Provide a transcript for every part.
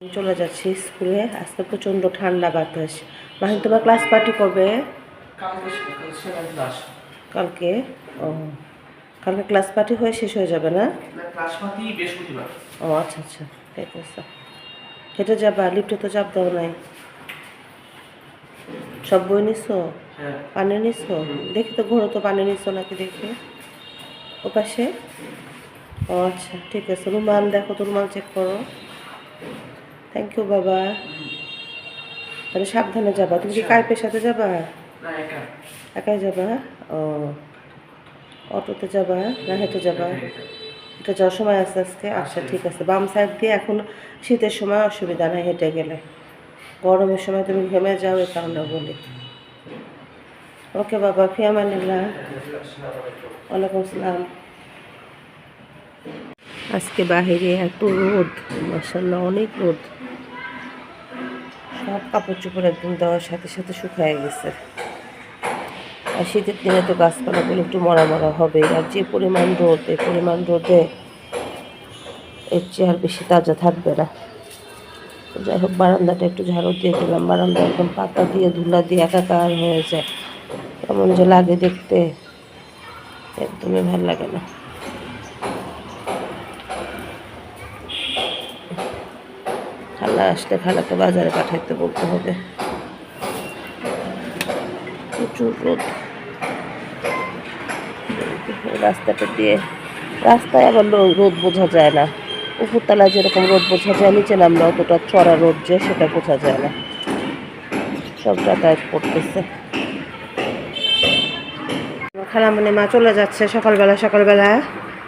চলে যাচ্ছি স্কুলে। আজকে প্রচণ্ড ঠান্ডা বাতাস। মাহিন তোমার ক্লাস পার্টি কবে? কালকে ও কালকে ক্লাস পার্টি হয়ে শেষ হয়ে যাবে না? ও আচ্ছা আচ্ছা ঠিক আছে। হেঁটে যাবা লিফটে তো চাপ দাও নাই। সব বই নিছো? হ্যাঁ। পানি নিছো? দেখি তো ঘোরো তো পানি নিছো নাকি দেখি। ও পাশে? ও আচ্ছা ঠিক আছে। রুমাল দেখো তো রুমাল চেক করো। থ্যাংক ইউ বাবা। তাহলে সাবধানে যাবা। তুমি কি কাইপের সাথে যাবা? একাই যাবা? ও অটোতে যাবা না হেঁটে যাবা। এটা যাওয়ার সময় আছে আজকে? আচ্ছা ঠিক আছে। বাম সাইড দিয়ে এখন শীতের সময় অসুবিধা নাই হেঁটে গেলে। গরমের সময় তুমি ঘেমে যাও এই কারণে বলি। ওকে বাবা ফিয়ামানিল্লাহ ওয়ালাইকুম আসসালাম। আজকে বাহিরে এত রোদ মাসাল্লাহ অনেক রোদ। সব কাপড় চোপড় একদম দেওয়ার সাথে সাথে শুকায় গেছে। আর শীতের দিনে তো গাছপালাগুলো একটু মরা মরা হবে আর যে পরিমাণ রোদ, এই পরিমাণ রোদে এর চেয়ে আর বেশি তাজা থাকবে না। যাই হোক, বারান্দাটা একটু ঝাড়ু দিয়ে দিলাম বারান্দা একদম পাতা দিয়ে, ধুলা দিয়ে একাকার হয়ে যায়। কেমন যে লাগে দেখতে, একদমই ভালো লাগে না। খালা আসলে খালাকে বাজারে পাঠাইতে বলতে হবে। প্রচুর রোদ। রাস্তাটা দিয়ে রাস্তায় আবার রোদ বোঝা যায় না। উপরতলায় যেরকম রোদ বোঝা যায়, নিচে নামলে অতটা চড়া রোদ যে সেটা বোঝা যায় না। সব যাতায়াত করতেছে। খালা মানে মা চলে যাচ্ছে সকালবেলা সকালবেলা।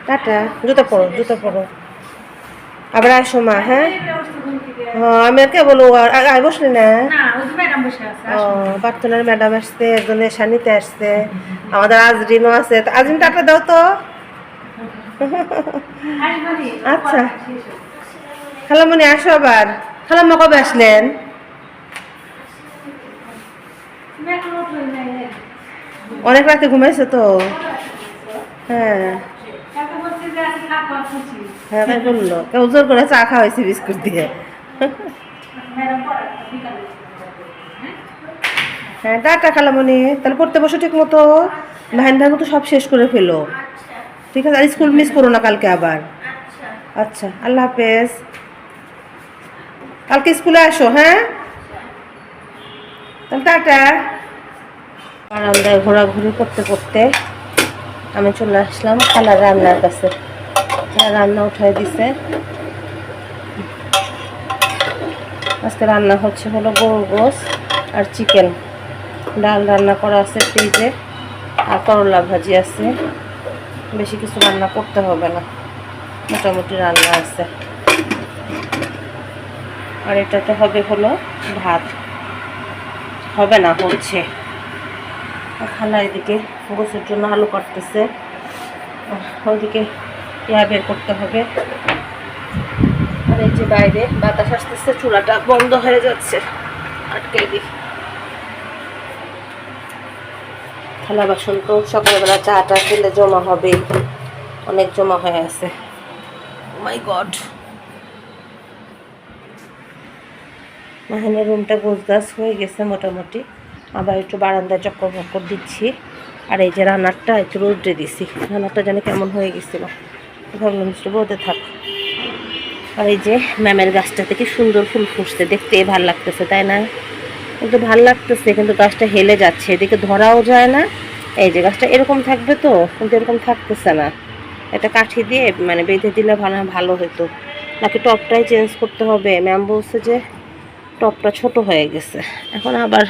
টাটা। জুতো পরো জুতো পরো। আবার আসো মা হ্যাঁ? হ্যাঁ আমি আর কে বলব? আর- বসলি না? ও প্রার্থনার ম্যাডাম আসছে একজন সানিতে আসছে আমাদের আজরিনও আছে। তো আজরিন টাটা দাও তো। আচ্ছা। খালামণি আসো আবার। খালাম্মা কবে আসলেন? অনেক রাতে ঘুমাইছে তো। হ্যাঁ। হ্যাঁ তাই বলল। কেউ জোর করে চা খাওয়াইছি বিস্কুট দিয়ে। হ্যাঁ টাটা খালামণি। তাহলে পড়তে বসো ঠিক মতো ভাইন ভাই তো সব শেষ করে ফেলো। ঠিক আছে, আর স্কুল মিস করো না কালকে আবার। আচ্ছা আল্লাহ হাফেজ। কালকে স্কুলে আসো হ্যাঁ? তাহলে টাটা। বারান্দায় ঘোরাঘুরি করতে করতে আমি চলে আসলাম খালার রান্নার কাছে। রান্না উঠাই দিছে। আজকে রান্না হচ্ছে হলো গরুর গোস আর চিকেন। ডাল রান্না করা আছে ফ্রিজে, আর করলা ভাজি আছে। বেশি কিছু রান্না করতে হবে না। মোটামুটি রান্না আছে। আর এটাতে হবে হলো ভাত। হবে না, হচ্ছে। খালা এদিকে গোসের জন্য আলু কাটতেছে। ওইদিকে ইয়া বের করতে হবে। আর এই যে বাইরে বাতাস আসতেছে, চুলাটা বন্ধ হয়ে যাচ্ছে। আটকে দিই থালা বাসন তো সকালবেলা চাটা খেলে জমা হবে। অনেক জমা হয়ে আছে। মাই গড মাহিনের রুমটা গোছগাছ হয়ে গেছে মোটামুটি। আবার একটু বারান্দায় চক্কর বক্কর দিচ্ছি। আর এই যে রান্নারটা একটু রোদ্রে দিছি। রান্নারটা জানি কেমন হয়ে গেছিল। ভাবলাম রোদে থাক। আর এই যে ম্যামের গাছটা থেকে সুন্দর ফুল ফুটছে, দেখতে ভালো লাগতেছে, তাই না? কিন্তু ভালো লাগতেছে, কিন্তু গাছটা হেলে যাচ্ছে, এদিকে ধরাও যায় না। এই যে গাছটা এরকম থাকবে তো, কিন্তু এরকম থাকতেছে না। এটা কাঠি দিয়ে মানে বেঁধে দিলে ভালো ভালো হতো নাকি টপটাই চেঞ্জ করতে হবে? ম্যাম বলছে যে টপটা ছোট হয়ে গেছে। এখন আবার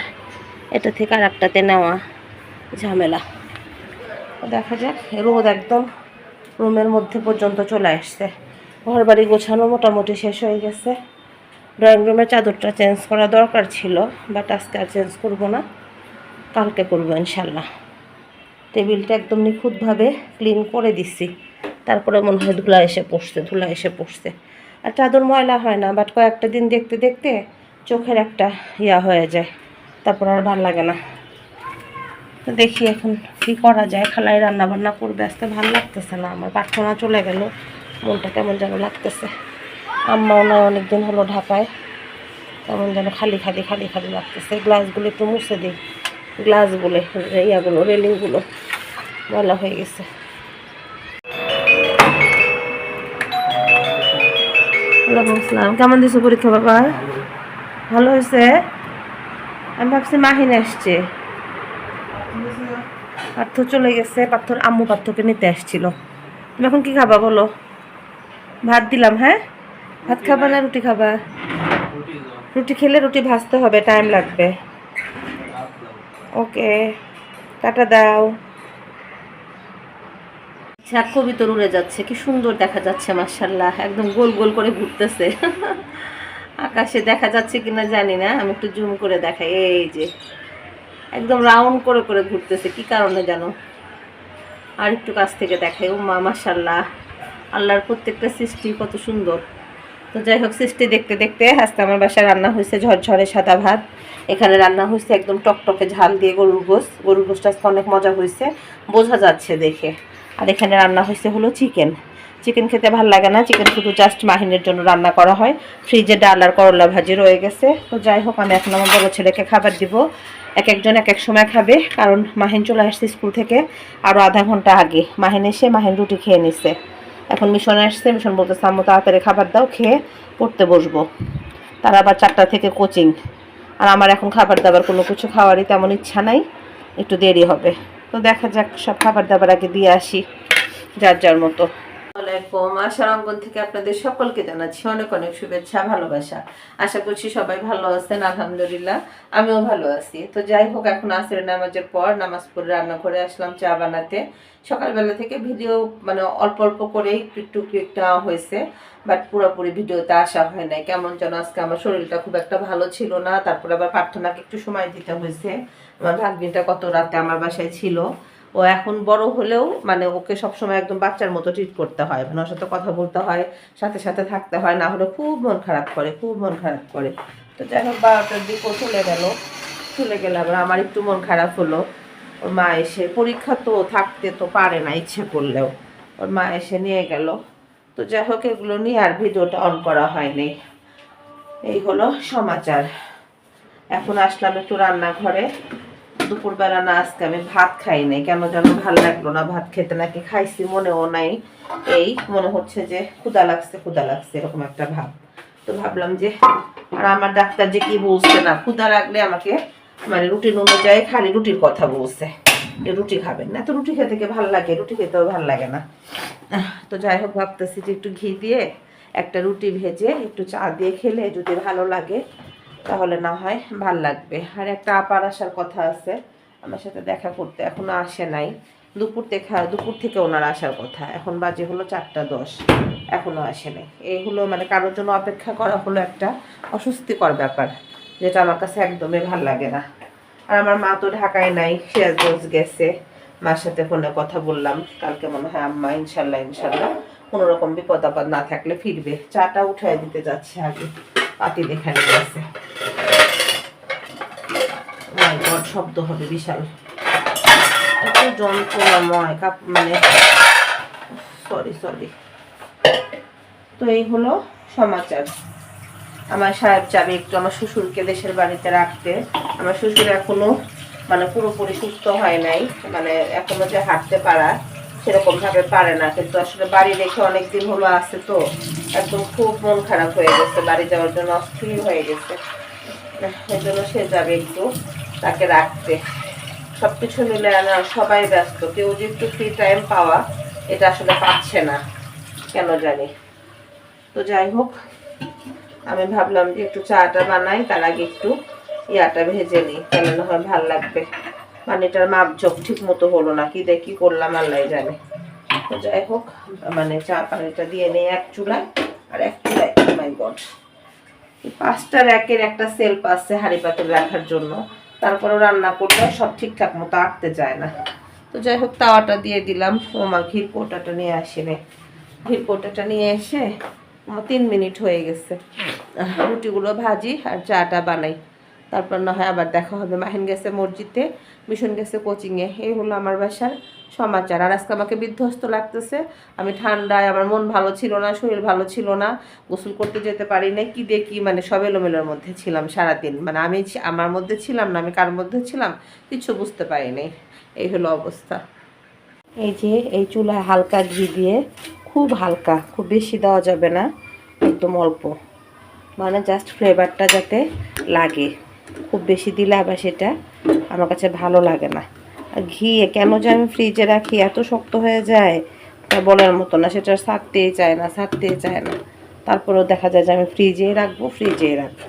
এটা থেকে আর একটাতে নেওয়া ঝামেলা। দেখা যাক, রোদ একদম রুমের মধ্যে পর্যন্ত চলে আসছে। ঘর বাড়ি গোছানো মোটামুটি শেষ হয়ে গেছে। ড্রয়িং রুমের চাদরটা চেঞ্জ করা দরকার ছিল বাট আজকে আর চেঞ্জ করব না। কালকে করব ইনশাল্লাহ টেবিলটা একদম নিখুঁতভাবে ক্লিন করে দিছি। তারপরে মনে হয় ধুলা এসে পড়ছে, ধুলা এসে পড়ছে। আর চাদর ময়লা হয় না বাট কয়েকটা দিন দেখতে দেখতে চোখের একটা ইয়া হয়ে যায়। তারপর আর ভালো লাগে না। তো দেখি এখন কি করা যায়। খালাই রান্না বান্না করবে, আজকে ভালো লাগতেছে না, আমার প্রার্থনা চলে গেল, মনটা কেমন যেন লাগতেছে। আম্মাও নয় অনেকদিন হলো ঢাকায় কেমন যেন খালি খালি খালি খালি লাগতেছে। গ্লাসগুলো একটু মুছে দিই, গ্লাসগুলো, ইয়াগুলো, রেলিংগুলো ময়লা হয়ে গেছে। কেমন দিছো পরীক্ষা বাবা? ভালো হয়েছে? আমি ভাবছি মাহিনে আসছে। পার্থ চলে গেছে পার্থর আম্মু পার্থকে নিতে আসছিল। তুমি এখন কি খাবা বলো? ভাত দিলাম হ্যাঁ? ভাত খাবা না রুটি খাবা? রুটি খেলে রুটি ভাজতে হবে টাইম লাগবে। ওকে টাটা দাও। চাকো ভিতর উড়ে যাচ্ছে কি সুন্দর দেখা যাচ্ছে মার্শাল্লাহ একদম গোল গোল করে ঘুরতেছে। আকাশে দেখা যাচ্ছে কিনা জানি না আমি একটু জুম করে দেখাই। এই যে একদম রাউন্ড করে করে ঘুরতেছে, কি কারণে জানো? আর একটু কাছ থেকে দেখাই ও মা মার্শাল্লাহ আল্লাহর প্রত্যেকটা সৃষ্টি কত সুন্দর। তো যাই হোক, সৃষ্টি দেখতে দেখতে আজকে আমার বাসায় রান্না হয়েছে ঝরঝরে সাদা ভাত। এখানে রান্না হয়েছে একদম টকটকে ঝাল দিয়ে গরুর গোস গরুর গোসটা আজকে অনেক মজা হয়েছে, বোঝা যাচ্ছে দেখে। আর এখানে রান্না হয়েছে হলো চিকেন। চিকেন খেতে ভালো লাগে না, চিকেন শুধু জাস্ট মাহিনের জন্য রান্না করা হয়। ফ্রিজে ডাল আর করলা ভাজি রয়ে গেছে। তো যাই হোক, আমি এখন আমার বড় ছেলেকে খাবার দিব। এক একজন এক এক সময় খাবে, কারণ মাহিন চলে আসছে স্কুল থেকে আরও আধা ঘণ্টা আগে। মাহিন এসে মাহিন রুটি খেয়ে নিছে। এখন মিশনে আসছে, মিশন বলতেছে, আম্মু, তাড়াতাড়ি খাবার দাও, খেয়ে পড়তে বসবো। তার আবার চারটা থেকে কোচিং। আর আমার এখন খাবার দাবার কোনো কিছু খাওয়ারই তেমন ইচ্ছা নাই, একটু দেরি হবে। তো দেখা যাক, সব খাবার দাবার আগে দিয়ে আসি, যার যার মতো। আসসালামাইকুম আশার অঙ্গন থেকে আপনাদের সকলকে জানাচ্ছি অনেক অনেক শুভেচ্ছা, ভালোবাসা। আশা করছি সবাই ভালো আছেন, আলহামদুলিল্লাহ। আমিও ভালো আছি। তো যাই হোক, এখন আসের নামাজের পর নামাজ পড়ে রান্না করে আসলাম চা বানাতে। সকালবেলা থেকে ভিডিও মানে অল্প অল্প করেই একটু একটু হয়েছে, বাট পুরোপুরি ভিডিওতে আসা হয় নাই। কেমন যেন আজকে আমার শরীরটা খুব একটা ভালো ছিল না, তারপরে আবার প্রার্থনাকে একটু সময় দিতে হয়েছে। আমার ভাগ্নিটা কত রাতে আমার বাসায় ছিল। ও এখন বড় হলেও মানে ওকে সবসময় একদম বাচ্চার মতো ট্রিট করতে হয় মানে ওর সাথে কথা বলতে হয়, সাথে সাথে থাকতে হয়, না হলে খুব মন খারাপ করে, খুব মন খারাপ করে। তো যাই হোক, বারোটার দিকে ও চলে গেল। চলে গেলে আবার আমার একটু মন খারাপ হলো। ওর মা এসে, পরীক্ষা তো থাকতে তো পারে না ইচ্ছে করলেও। ওর মা এসে নিয়ে গেল। তো যাই হোক, এগুলো নিয়ে আর ভিডিওটা অন করা হয়নি। এই হলো সমাচার। এখন আসলাম একটু রান্নাঘরে। দুপুরবেলা না, আজকে আমি ভাত খাই নাই। কেন যেন ভালো লাগল না ভাত খেতে, নাকি খাইছি, মনেও নাই। এই মনে হচ্ছে যে ক্ষুদা লাগছে ক্ষুদা লাগছে, এরকম একটা ভাব। তো ভাবলাম যে, আর আমার ডাক্তার যে কি বলছে না ক্ষুদা লাগলে আমাকে মানে রুটিন অনুযায়ী খালি রুটির কথা বলছে। রুটি খাবেন না। তো রুটি খেতে ভালো লাগে? রুটি খেতেও ভালো লাগে না। তো যাই হোক, ভাবতেছি যে একটু ঘি দিয়ে একটা রুটি ভেজে, একটু চা দিয়ে খেলে যদি ভালো লাগে তাহলে না হয় ভালো লাগবে। আর একটা আপার আসার কথা আছে, আমার সাথে দেখা করতে এখনও আসে নাই। দুপুর দেখা, দুপুর থেকে ওনার আসার কথা। এখন বাজে হলো চারটা দশ এখনও আসে নাই। এই হলো মানে কারোর জন্য অপেক্ষা করা হলো একটা অস্বস্তিকর ব্যাপার, যেটা আমার কাছে একদমই ভালো লাগে না। আর আমার মা তো ঢাকায় নাই সিরাজগঞ্জ গেছে। মার সাথে ফোনে কথা বললাম, কালকে মনে হয় আম্মা, ইনশাল্লাহ ইনশাল্লাহ, কোনো রকম বিপদ আপদ না থাকলে ফিরবে। চাটা উঠাই দিতে যাচ্ছে আগে। পাতি দেখানে গেছে। মাই শব্দ হবে বিশাল। এত যন্ত্রণাময় কাপ মানে সরি সরি তো এই হলো সমাচার। আমার সাহেব যাবে একটু আমার শ্বশুরকে দেশের বাড়িতে রাখতে। আমার শ্বশুর এখনও মানে পুরোপুরি সুস্থ হয় নাই। মানে এখনও যে হাঁটতে পারা সেরকম ভাবে পারে না, কিন্তু আসলে বাড়ি রেখে অনেক দিন হলো আছে তো, একদম খুব মন খারাপ হয়ে গেছে, বাড়ি যাওয়ার জন্য অস্থির হয়ে গেছে। এই জন্য সে যাবে একটু, তাকে রাখতে। সব কিছু মিলে সবাই ব্যস্ত, কেউ যে একটু ফ্রি টাইম পাওয়া, এটা আসলে পাচ্ছে না, কেন জানি। তো যাই হোক, আমি ভাবলাম যে একটু চাটা বানাই, তার আগে একটু ইয়াটা ভেজে নিই তাহলে না হয় ভালো লাগবে। পানিটার মাপ চোখ ঠিক মতো হলো না। কি দেখি করলাম আল্লাহ জানে। যাই হোক মানে চা পানিটা দিয়ে নেই এক চুলায়, আর এক চুলায় মাই গড পাঁচটা র্যাকের একটা সেলফ আছে হাঁড়ি পাতিল রাখার জন্য। তারপরেও রান্না করলে সব ঠিকঠাক মতো আঁকতে যায় না। তো যাই হোক, তাওয়াটা দিয়ে দিলাম। ওমা, ঘির কোটাটা নিয়ে আসেনি। ঘির কোটাটা নিয়ে এসে তিন মিনিট হয়ে গেছে। রুটিগুলো ভাজি আর চাটা বানাই। তারপর না হয় আবার দেখা হবে। মাহিন গেছে মসজিদে, মিশন গেছে কোচিংয়ে এই হলো আমার বাসার সমাচার। আর আজকে আমাকে বিধ্বস্ত লাগতেছে। আমি ঠান্ডায়, আমার মন ভালো ছিল না, শরীর ভালো ছিল না, গোসল করতে যেতে পারি না কি কি মানে সব এলোমেলোর মধ্যে ছিলাম সারাদিন। মানে আমি আমার মধ্যে ছিলাম না, আমি কার মধ্যে ছিলাম কিছু বুঝতে পারিনি এই হলো অবস্থা। এই যে, এই চুলায় হালকা ঘি দিয়ে খুব হালকা, খুব বেশি দেওয়া যাবে না, একদম অল্প। মানে জাস্ট ফ্লেভারটা যাতে লাগে। খুব বেশি দিলে আবার সেটা আমার কাছে ভালো লাগে না। আর ঘি কেন যে আমি ফ্রিজে রাখি, এত শক্ত হয়ে যায়, তা বলার মতো না, সেটা ছাড়তেই চায় না, ছাড়তেই চায় না। তারপরেও দেখা যায় যে আমি ফ্রিজেই রাখব ফ্রিজেই রাখব।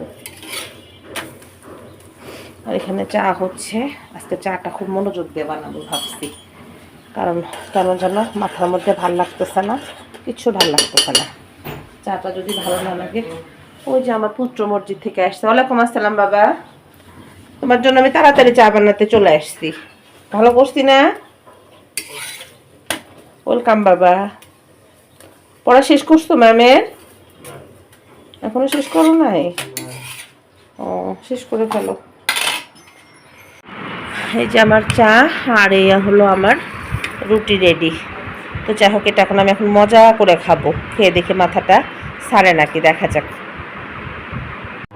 আর এখানে চা হচ্ছে, আজকে চাটা খুব মনোযোগ দিয়ে বানাবো ভাবছি। কারণ কেন যেন মাথার মধ্যে ভালো লাগতেছে না, কিচ্ছু ভালো লাগতেছে না। চাটা যদি ভালো না লাগে ওই যে আমার পুত্র মসজিদ থেকে আসছে। ওয়ালাইকুম আসসালাম, বাবা। তোমার জন্য আমি তাড়াতাড়ি চা বানাতে চলে আসছি। ভালো করছি না? ওয়েলকাম, বাবা। পড়া শেষ করছ, ম্যামের? এখনও শেষ করো নাই? ও, শেষ করে ফেলো। এই যে আমার চা, আর এই হলো আমার রুটি রেডি। তো যাই হোক, এটা এখন আমি এখন মজা করে খাব। খেয়ে দেখে মাথাটা সারে নাকি, দেখা যাক।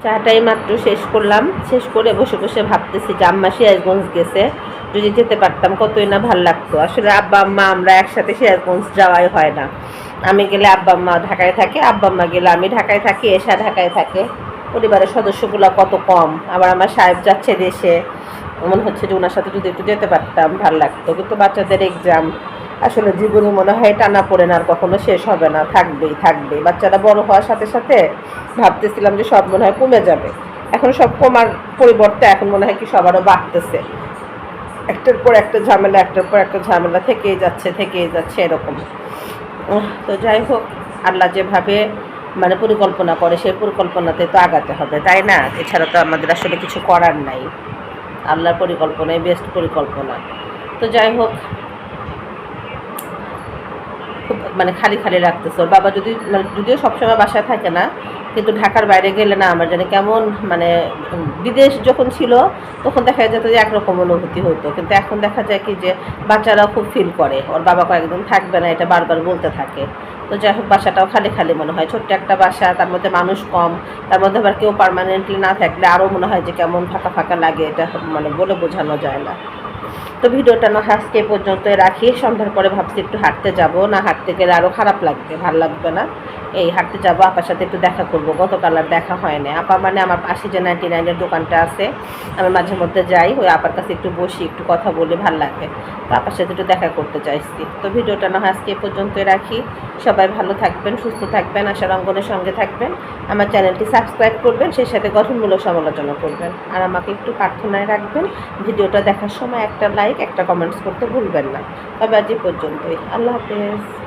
চাটাই মাত্র শেষ করলাম। শেষ করে বসে বসে ভাবতেছি যে আম্মা সিরাজগঞ্জ গেছে। যদি যেতে পারতাম কতই না ভালো লাগতো। আসলে আব্বা, আম্মা আমরা একসাথে সিরাজগঞ্জ যাওয়াই হয় না। আমি গেলে আব্বা, আম্মা ঢাকায় থাকে, আব্বা, আম্মা গেলে আমি ঢাকায় থাকি, এসা ঢাকায় থাকে। পরিবারের সদস্যগুলো কত কম। আবার আমার সাহেব যাচ্ছে দেশে। মনে হচ্ছে যে ওনার সাথে যদি একটু যেতে পারতাম, ভালো লাগতো। কিন্তু বাচ্চাদের এক্সাম আসলে জীবনে মনে হয় টানা না আর কখনো শেষ হবে না, থাকবেই থাকবে বাচ্চারা বড় হওয়ার সাথে সাথে ভাবতেছিলাম যে সব মনে হয় কমে যাবে। এখন সব কমার পরিবর্তে এখন মনে হয় কি সবারও বাড়তেছে। একটার পর একটা ঝামেলা, একটার পর একটা ঝামেলা, থেকেই যাচ্ছে থেকেই যাচ্ছে এরকম। তো যাই হোক, আল্লাহ যেভাবে মানে পরিকল্পনা করে সেই পরিকল্পনাতে তো আগাতে হবে, তাই না? এছাড়া তো আমাদের আসলে কিছু করার নাই। আল্লাহর পরিকল্পনাই বেস্ট পরিকল্পনা। তো যাই হোক খুব মানে খালি খালি লাগতেছে। ওর বাবা যদি মানে যদিও সবসময় বাসায় থাকে না, কিন্তু ঢাকার বাইরে গেলে না আমার জানি কেমন মানে বিদেশ যখন ছিল, তখন দেখা যেত যে একরকম অনুভূতি হতো। কিন্তু এখন দেখা যায় কি যে বাচ্চারা খুব ফিল করে। ওর বাবা কয়েকদিন থাকবে না, এটা বারবার বলতে থাকে। তো যাই হোক, বাসাটাও খালি খালি মনে হয়। ছোট্ট একটা বাসা, তার মধ্যে মানুষ কম, তার মধ্যে আবার কেউ পার্মানেন্টলি না থাকলে আরও মনে হয় যে কেমন ফাঁকা ফাঁকা লাগে, এটা মানে বলে বোঝানো যায় না। তো ভিডিওটা না আজকে পর্যন্ত রাখি। সন্ধ্যার পরে ভাবছি একটু হাঁটতে যাব। না হাঁটতে গেলে আরও খারাপ লাগবে, ভালো লাগবে না। এই হাঁটতে যাব, আপার সাথে একটু দেখা করব। গতকাল আর দেখা হয় না আপা মানে আমার পাশে যে নাইনটি নাইনের দোকানটা আছে, আমি মাঝে মধ্যে যাই, ওই আপার কাছে একটু বসি, একটু কথা বলে, ভালো লাগে। তো আপার সাথে একটু দেখা করতে চাইছি। তো ভিডিওটা না আজকে পর্যন্ত রাখি। সবাই ভালো থাকবেন, সুস্থ থাকবেন, আশার অঙ্গনের সঙ্গে থাকবেন। আমার চ্যানেলটি সাবস্ক্রাইব করবেন, সেই সাথে গঠনমূলক সমালোচনা করবেন। আর আমাকে একটু প্রার্থনায় রাখবেন, ভিডিওটা দেখার সময় একটা লাইক একটা কমেন্টস করতে ভুলবেন না। তবে আজ পর্যন্তই। আল্লাহ হাফেজ।